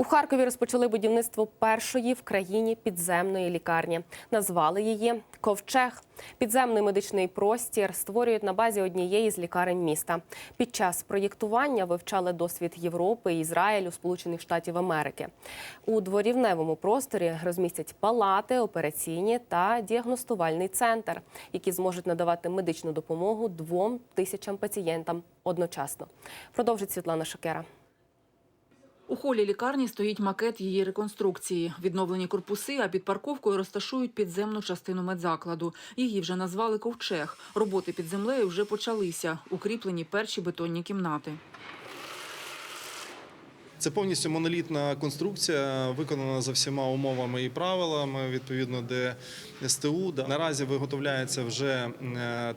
У Харкові розпочали будівництво першої в країні підземної лікарні. Назвали її Ковчег. Підземний медичний простір створюють на базі однієї з лікарень міста. Під час проєктування вивчали досвід Європи, Ізраїлю, Сполучених Штатів Америки. У дворівневому просторі розмістять палати, операційні та діагностувальний центр, які зможуть надавати медичну допомогу двом тисячам пацієнтам одночасно. Продовжить Світлана Шакера. У холі лікарні стоїть макет її реконструкції. Відновлені корпуси, а під парковкою розташують підземну частину медзакладу. Її вже назвали ковчег. Роботи під землею вже почалися. Укріплені перші бетонні кімнати. Це повністю монолітна конструкція, виконана за всіма умовами і правилами відповідно ДСТУ. Да. Наразі виготовляється вже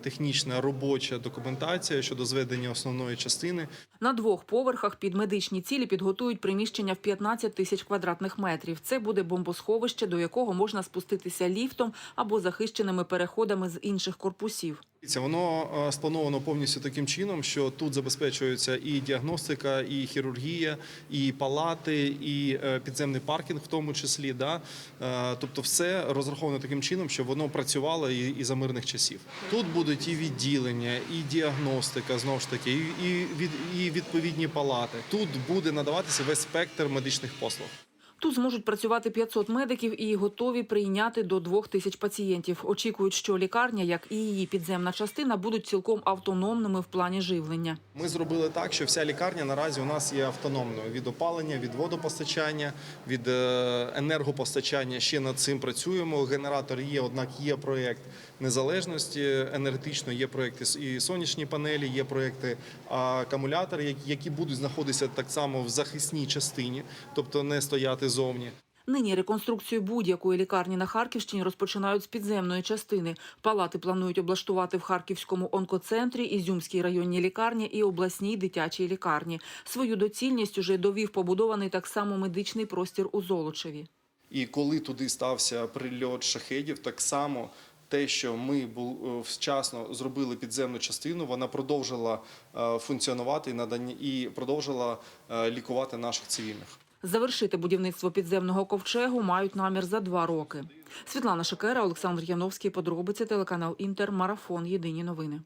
технічна робоча документація щодо зведення основної частини. На двох поверхах під медичні цілі підготують приміщення в 15 тисяч квадратних метрів. Це буде бомбосховище, до якого можна спуститися ліфтом або захищеними переходами з інших корпусів. Воно е, сплановано повністю таким чином, що тут забезпечується і діагностика, і хірургія, і палати, і е, підземний паркінг, в тому числі. Да? Е, Тобто, все розраховано таким чином, щоб воно працювало і, за мирних часів. Тут будуть і відділення, і діагностика, знову ж таки, і відповідні палати. Тут буде надаватися весь спектр медичних послуг. Тут зможуть працювати 500 медиків і готові прийняти до 2 тисяч пацієнтів. Очікують, що лікарня, як і її підземна частина, будуть цілком автономними в плані живлення. Ми зробили так, що вся лікарня наразі у нас є автономною від опалення, від водопостачання, від е, енергопостачання. Ще над цим працюємо. Генератор є, однак є проєкт незалежності енергетично. Є проєкти і сонячні панелі, є проєкти акумулятори, які будуть знаходитися так само в захисній частині, тобто не стояти зовні. Нині реконструкцію будь-якої лікарні на Харківщині розпочинають з підземної частини. Палати планують облаштувати в Харківському онкоцентрі, Ізюмській районній лікарні і обласній дитячій лікарні. Свою доцільність уже довів побудований так само медичний простір у Золочеві. І коли туди стався прильот шахедів, так само те, що ми е, вчасно зробили підземну частину, вона продовжила е, функціонувати і і продовжила е, лікувати наших цивільних. Завершити будівництво підземного ковчегу мають намір за два роки. Світлана Шикера, Олександр Яновський. Подробиці телеканал Інтер. Марафон. Єдині новини.